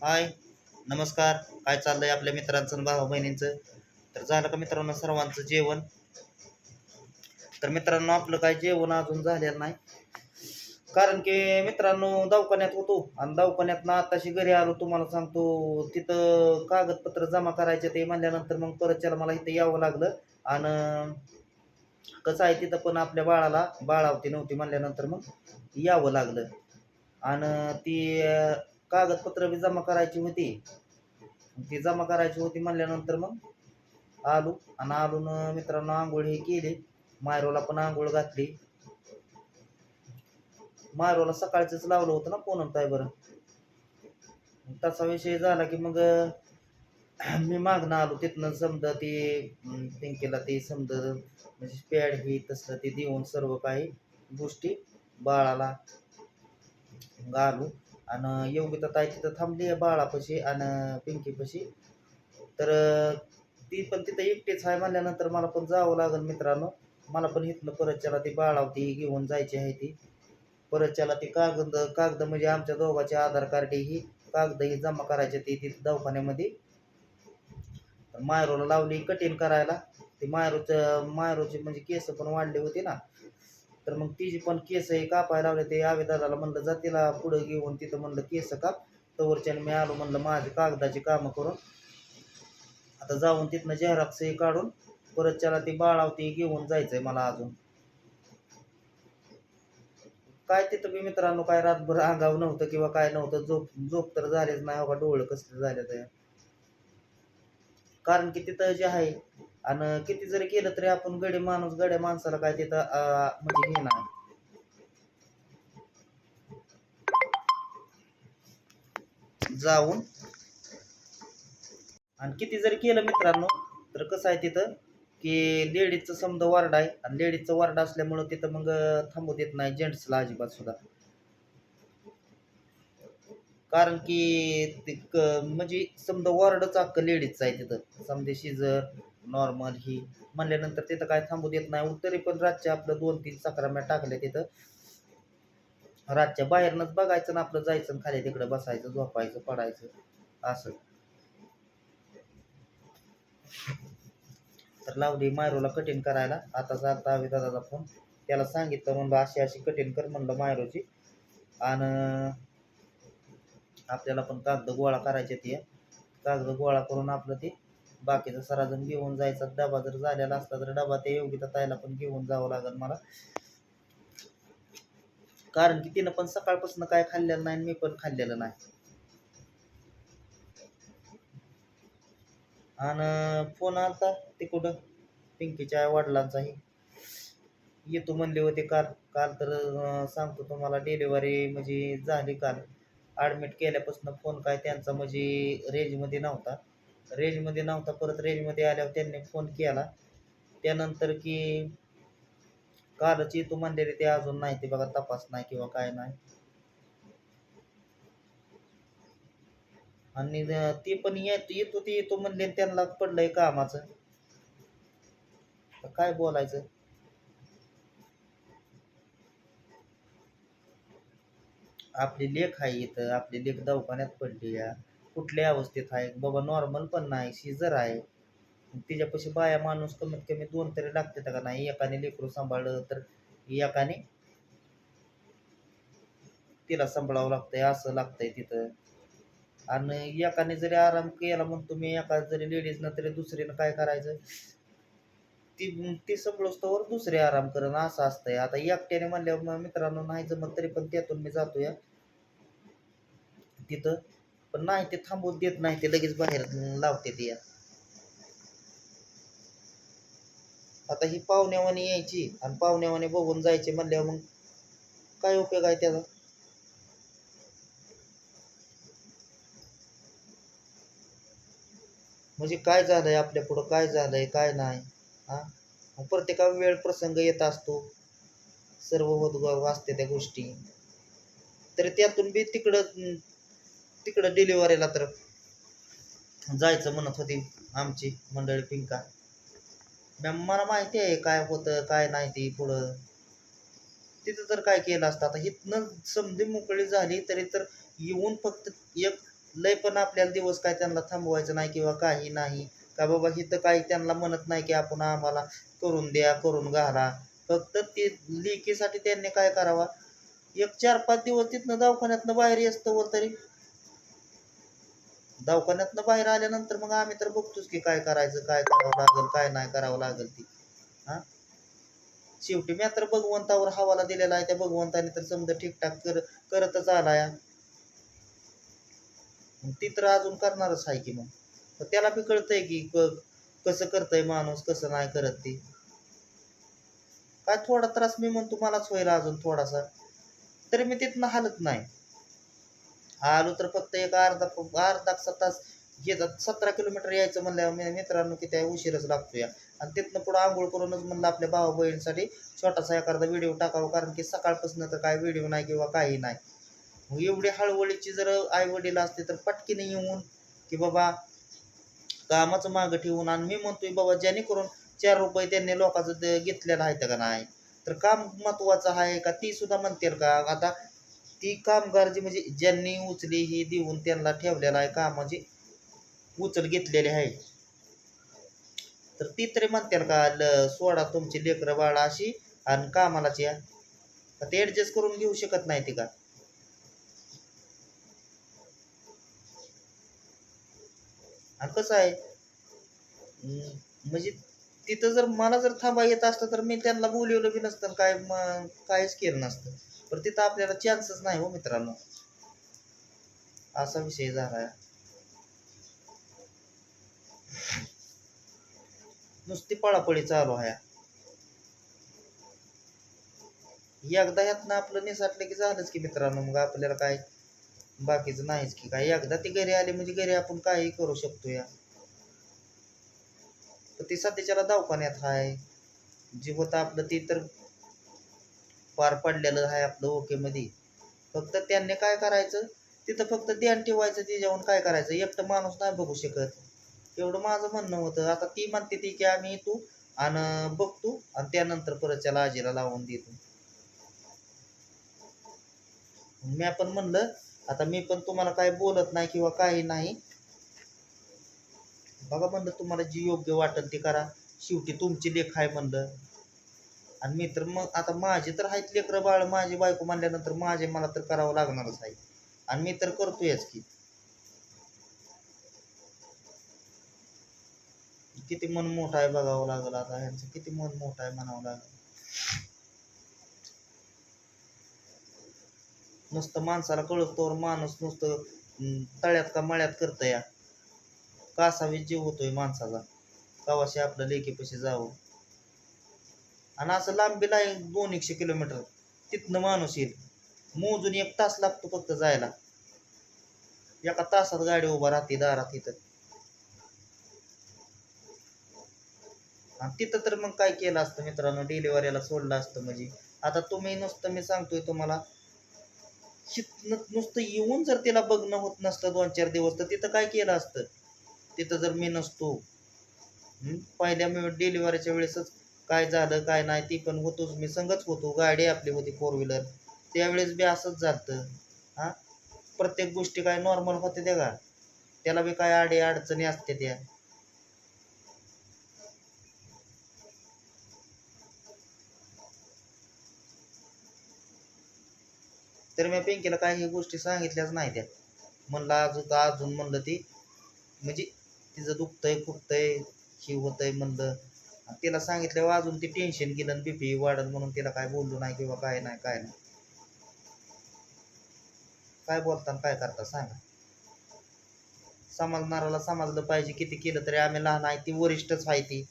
हाय नमस्कार. काय चाललंय आपल्या मित्रांचं भावा बहिणींचं तर झालं का मित्रांनो सर्वांचं जेवण? तर मित्रांनो आपलं काय जेवण अजून झालेलं नाही. कारण की मित्रांनो दवाखान्यात होतो. आणि दवाखान्यात ना आताशी घरी आलो तुम्हाला सांगतो तिथं कागदपत्र जमा करायचे ते म्हणल्यानंतर मग परत त्याला मला इथं यावं लागलं. आणि कसं आहे तिथं पण आपल्या बाळाला बाळावती नव्हती म्हणल्यानंतर मग यावं लागलं. आणि ती कागदपत्र बी जमा करायची होती. ती जमा करायची होती म्हणल्यानंतर मग आलो आणि आलो मित्रांनो आंघोळ हे केली. मायरोला पण आंघोळ घातली. मायरोला सकाळचंच लावलं होतं ना पूनम ताई बरं? तसा विषय झाला की मग मी मागणं आलो तिथनं समजा ते पिंकीला ते समजा म्हणजे पॅड हे तसलं ते देऊन सर्व काही गोष्टी बाळाला मग आलो आणि योगिता ताई तिथं थांबली आहे बाळापाशी आणि पिंकीपाशी. तर ती पण तिथं एकटीच आहे म्हणल्यानंतर मला पण जावं लागेल मित्रांनो. मला पण इथनं परतच्याला ती बाळावती घेऊन जायची आहे ती. परतच्याला ती कागद कागद म्हणजे आमच्या दोघांचे आधार कार्ड ही कागद ही जमा करायचे ती तिथं दवाखान्यामध्ये. मायरोला लावली कठीण करायला. ती मायरोचं मायरोची म्हणजे केस पण वाढले होते ना. तर मग तिची पण केस हे कापायला लावले ते आवेदाराला म्हणलं जा तिला पुढं घेऊन तिथं म्हणलं केस काप. तवरच्याने मी आलो म्हणलं माझी कागदाची कामं करून. आता जाऊन तिथनं झेरॉक्स हे काढून परत त्याला ती बाळावती घेऊन जायचंय मला अजून. काय तिथं बी मित्रांनो काय रातभर अंगाव नव्हतं किंवा काय नव्हतं झोप झोप तर झालेच नाही बघा डोळं कसले झाले तर कारण की तिथं जे आहे आणि किती जरी केलं तरी आपण गडे माणूस गड्या माणसाला काय तिथं म्हणजे हे जाऊन. आणि किती जरी केलं मित्रांनो तर कसं आहे तिथं की लेडीजचं समजा वार्ड आहे आणि लेडीजचं वार्ड असल्यामुळं तिथं मग थांबू देत नाही जेंट्सला अजिबात सुद्धा. कारण की ते म्हणजे समजा वॉर्डच अख्खं लेडीजचं आहे तिथं. समजे शिजर नॉर्मल ही. म्हणल्यानंतर तिथं काय थांबू देत नाही. तरी पण रातच्या आपलं दोन तीन चक्राम्या टाकल्या तिथं. रातच्या बाहेरनंच बघायचं ना आपलं जायचं आणि खाली तिकडं बसायचं झोपायचं पडायचं. असं. तर लावली मायरोला कठीण करायला. आता जाता हवी दादाचा फोन त्याला सांगितलं म्हणलं अशी अशी कठीण कर म्हणलं मायरोची. आणि आपल्याला पण कागद गोळा करायचे ते. कागद गोळा करून आपलं ते बाकीचा बाकीचं सराजण घेऊन जायचा. डबा जर झालेला असला तर डबा त्या योगिता ताईला पण घेऊन जावं लागेल मला. कारण की तिनं पण सकाळपासून काय खाल्लेलं नाही आणि मी पण खाल्लेलं नाही. आणि फोन आलता ते कुठं? पिंकीच्या वडिलांचाही. येतो म्हणले होते काल. काल तर सांगतो तुम्हाला डिलिव्हरी म्हणजे झाली काल. ॲडमिट केल्यापासून फोन काय त्यांचा म्हणजे रेंजमध्ये नव्हता. रेंजमध्ये नव्हता. परत रेंजमध्ये आल्यावर त्यांनी फोन केला. त्यानंतर की कालची तू म्हणलेले ते अजून नाही ते बघा तपास नाही किंवा काय नाही. आणि ती पण येत येतो ते येतो म्हणले आणि त्यांना पडलंय कामाचं. काय बोलायचं? आपली लेख आहे इथं आपली लेख दवाखान्यात पडली या. कुठल्या अवस्थेत आहे. बाबा नॉर्मल पण नाही सीझर आहे. तिच्यापाशी बाया माणूस कमीत कमी दोन तरी लागते का नाही? एकाने लेकरू सांभाळलं तर एकाने तिला सांभाळावं लागतंय असं लागतंय तिथं. आणि एकाने जरी आराम केला म्हणतो मी एका जरी लेडीजनं तरी दुसरीनं काय करायचं? ती ती संभळोस्तोवर दुसरे आराम करण असं असतंय. आता एकट्याने म्हणल्यावर मित्रांनो नाही जमत तरी पण त्यातून मी जातो या तिथं पण नाही ते थांबवून देत नाही ते लगेच बाहेर लावते ते. आता ही पाहुण्यावानी यायची आणि पाहुण्यावानी बघून जायचे म्हणल्यावर मग काय उपयोग आहे त्याचा? म्हणजे काय झालंय आपल्या पुढं? काय झालंय? काय नाही? हा? मग प्रत्येका वेळ प्रसंग येत असतो. सर्व होत असते त्या गोष्टी. तर त्यातून बी तिकडं तिकडं डिलिव्हरीला तर जायचं म्हणत होती आमची मंडळी पिंका. मॅम मला माहिती आहे काय होतं काय नाही ते पुढं. तिथं तर काय केलं असतं आता इथनं समधी मोकळी झाली तरी तर येऊन फक्त एक लय पण आपल्याला दिवस काय त्यांना थांबवायचं नाही किंवा काही नाही. का बाबा इथं काही त्यांना म्हणत नाही की आपण आम्हाला करून द्या करून घाला. फक्त ते लेकीसाठी त्यांनी काय करावा? एक चार पाच दिवस तिथनं दवाखान्यातनं बाहेर येस्तवर तरी दवाखान्यातनं बाहेर आल्यानंतर मग आम्ही तर बघतोच की काय करायचं काय करावं लागेल काय नाही करावं लागेल ती. हा? शेवटी मी तर भगवंतावर हवाला दिलेला आहे त्या भगवंताने तर समजा ठीकठाक कर करतच आलाय. ती तर अजून करणारच आहे की मग. त्याला बी कळतंय की कसं करतंय माणूस कसं नाही करत ती. काय थोडा त्रास मी म्हणतो मलाच होईल अजून थोडासा. तरी मी तिथनं हालत नाही. आलो तर फक्त एक अर्धा अर्धा तास घेतात सतरा किलोमीटर यायचं म्हणल्यावर मित्रांनो की त्या उशीरच लागतो या आणि तिथनं पुढं आंघोळ करूनच म्हणलं आपल्या भावा बहिणीसाठी छोटासा एखादा व्हिडिओ टाकावा कारण की सकाळपासून तर काय व्हिडिओ नाही किंवा काही नाही. मग एवढी हळवळीची जर आई वडील असते तर पटकीने येऊन की बाबा कामाचं मागं ठेवून आणि मी म्हणतोय बाबा जेणेकरून चार रुपये त्यांनी लोकांचं घेतलेलं आहे का नाही? तर काम महत्वाचं आहे का? ती सुद्धा म्हणतील का? आता ती कामगार जी म्हणजे ज्यांनी उचली ही देऊन त्यांना ठेवलेला आहे कामाची उचल घेतलेली आहे. तर ती तरी म्हणतील का ल सोडा तुमची लेकरं बाळा अशी आणि कामालाच या. ते ॲडजस्ट करून घेऊ शकत नाही ती का? आणि कसं आहे म्हणजे तिथं जर मला जर थांबा येत असतं तर मी त्यांना बोलवलं बी नसतं काय काहीच केलं नसतं. पण तिथं आपल्याला चान्सच नाही हो मित्रांनो. असा विषय झाला नुसती पळापळी चालू आहे. एकदा ह्यातनं आपलं निसाटलं की झालंच की मित्रांनो मग आपल्याला काय बाकीचं नाहीच की काय. एकदा ती घरी आली म्हणजे घरी आपण काही करू शकतो या. ते ती सध्याच्याला दवाखान्यात आहे जे होतं आपलं ते तर पार पडलेलं आहे आपलं ओकेमध्ये. फक्त त्यांनी काय करायचं? तिथं फक्त ध्यान ठेवायचं त्याच्याहून काय करायचं? एकटं माणूस नाही बघू शकत. एवढं माझं म्हणणं होतं. आता ती म्हणते ती की आम्ही येतो आणि बघतो आणि त्यानंतर परत त्याला आजीला लावून देतो. मी पण म्हणलं आता मी पण तुम्हाला काय बोलत नाही किंवा काही नाही. बघा म्हणलं तुम्हाला जी योग्य वाटेल ते करा. शेवटी तुमची लेख आहे म्हणलं. आणि मी तर मग आता माझे तर आहेत लेकरं बाळ माझी बायको म्हणल्यानंतर माझे मला तर करावं लागणारच आहे. आणि मी तर करतोयच की. किती मन मोठं आहे बघावं लागलं आता ह्यांचं किती मन मोठा आहे म्हणावं लागलं. नुसतं माणसाला कळतोवर माणूस नुसतं तळ्यात का मळ्यात करत या. कासावी जीव होतोय माणसाचा. कवाशी आपलं लेकीपाशी जावं. आणि असं लांबीला आहे दोन एकशे किलोमीटर. तिथनं माणूस येईल. मोजून एक तास लागतो फक्त जायला. एका तासात गाडी उभा राहते दारात इथं. आणि तिथं तर मग काय केलं असतं मित्रांनो? डिलिव्हरीला सोडलं असतं म्हणजे. आता तुम्ही नुसतं मी सांगतोय तुम्हाला नुसतं येऊन जर तिला बघणं होत नसतं दोन चार दिवस तर तिथं काय केलं असतं? तिथं जर मी नसतो पहिल्या डिलिव्हरीच्या वेळेसच काय झालं काय नाही ती पण होतोच. मी संगच होतो. गाडी आपली होती फोर व्हीलर त्यावेळेस बी असंच झालं हां? प्रत्येक गोष्टी काय नॉर्मल होते त्या का? त्याला बी काय आडे अडचणी असते त्या. तर मी पिंकीला काही गोष्टी सांगितल्याच नाही त्या. म्हणलं अजून अजून म्हणलं ती. म्हणजे तिचं दुखतंय फुटतंय ही होतंय म्हणलं. तिला सांगितल्यावर अजून ती टेन्शन गेलं बीपी वाढल म्हणून तिला काय बोललो नाही किंवा काय नाही काय नाही. काय बोलताना काय करता सांगा. समजणाराला समजलं पाहिजे किती केलं तरी आम्ही लहान आहे ती वरिष्ठच आहे ती.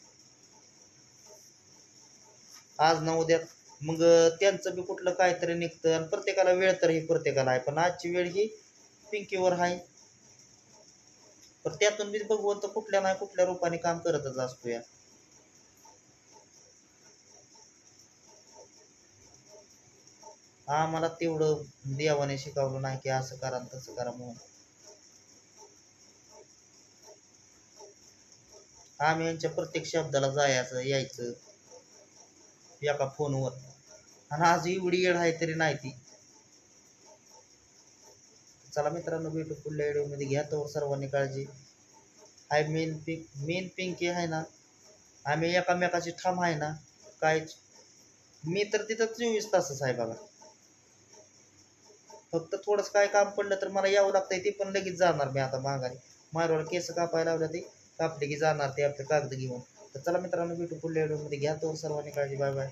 आज ना उद्या मग त्यांचं बी कुठलं काहीतरी निघतं आणि प्रत्येकाला वेळ तर ही प्रत्येकाला आहे पण आजची वेळ ही पिंकीवर आहे. पण त्यातून बी भगवंत कुठल्या नाही कुठल्या रूपाने काम करतच असतो या. आम्हाला तेवढं देवाने शिकवलं नाही की असं करा तसं करा म्हणून. आम्ही यांच्या प्रत्येक शब्दाला जायचं यायचं एका फोनवर. आणि आज एवढी येड आहे तरी नाही ती. चला मित्रांनो भेटू पुढल्या व्हिडिओमध्ये. घ्या तर सर्वांनी काळजी. हाय मेन पिंक मेन पिंकी आहे ना आम्ही एकामेकाची ठाम आहे ना काहीच. मी तर तिथं चोवीस तासच आहे बघा. फक्त थोडंसं काय काम पडलं तर मला यावं लागतंय ते पण लगेच जाणार मी आता माघारी. मारवाला केस कापायला लावलं ते कापले की जाणार ते आपले कागद घेऊन. तर चला मित्रांनो भेटू पुढल्या व्हिडिओमध्ये घ्या तो सर्वांनी काळजी बाय बाय